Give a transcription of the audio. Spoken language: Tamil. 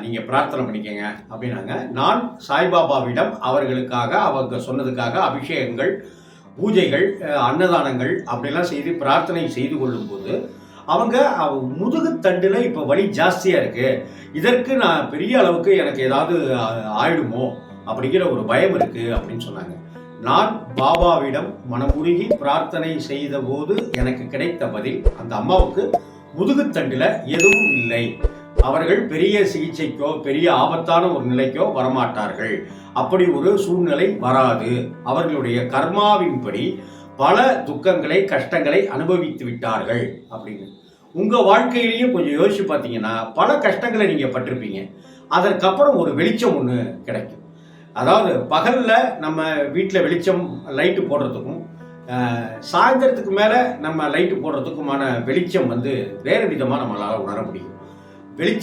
நீங்கள் பிரார்த்தனை பண்ணிக்கங்க அப்படின்னாங்க. நான் சாய்பாபாவிடம் அவர்களுக்காக அவங்க சொன்னதுக்காக அபிஷேகங்கள் பூஜைகள் அன்னதானங்கள் அப்படிலாம் செய்து பிரார்த்தனை செய்து கொள்ளும்போது அவங்க அவ- முதுகுத்தண்டில் இப்போ வலி ஜாஸ்தியாக இருக்கு. இதற்கு நான் பெரிய அளவுக்கு எனக்கு ஏதாவது ஆயிடுமோ அப்படிங்கிற ஒரு பயம் இருக்கு அப்படின்னு சொன்னாங்க. நான் பாபாவிடம் மனமுருகி பிரார்த்தனை செய்த போது எனக்கு கிடைத்த பதில் அந்த அம்மாவுக்கு முதுகுத்தண்டில் எதுவும் இல்லை. அவர்கள் பெரிய சிகிச்சைக்கோ பெரிய ஆபத்தான ஒரு நிலைக்கோ வரமாட்டார்கள். அப்படி ஒரு சூழ்நிலை வராது. அவர்களுடைய கர்மாவின்படி பல துக்கங்களை கஷ்டங்களை அனுபவித்து விட்டார்கள் அப்படின்னு. உங்க வாழ்க்கையிலேயே கொஞ்சம் யோசிச்சு பார்த்தீங்கன்னா பல கஷ்டங்களை நீங்க பட்டிருப்பீங்க. அதற்கப்புறம் ஒரு வெளிச்சம் ஒன்று கிடைக்கும். அதாவது பகல்ல நம்ம வீட்டில் வெளிச்சம் லைட்டு போடுறதுக்கும் சாயந்தரத்துக்கு மேலே நம்ம லைட்டு போடுறதுக்குமான வெளிச்சம் வந்து வேறு விதமாக நம்மளால் உணர முடியும். வெளிச்சம்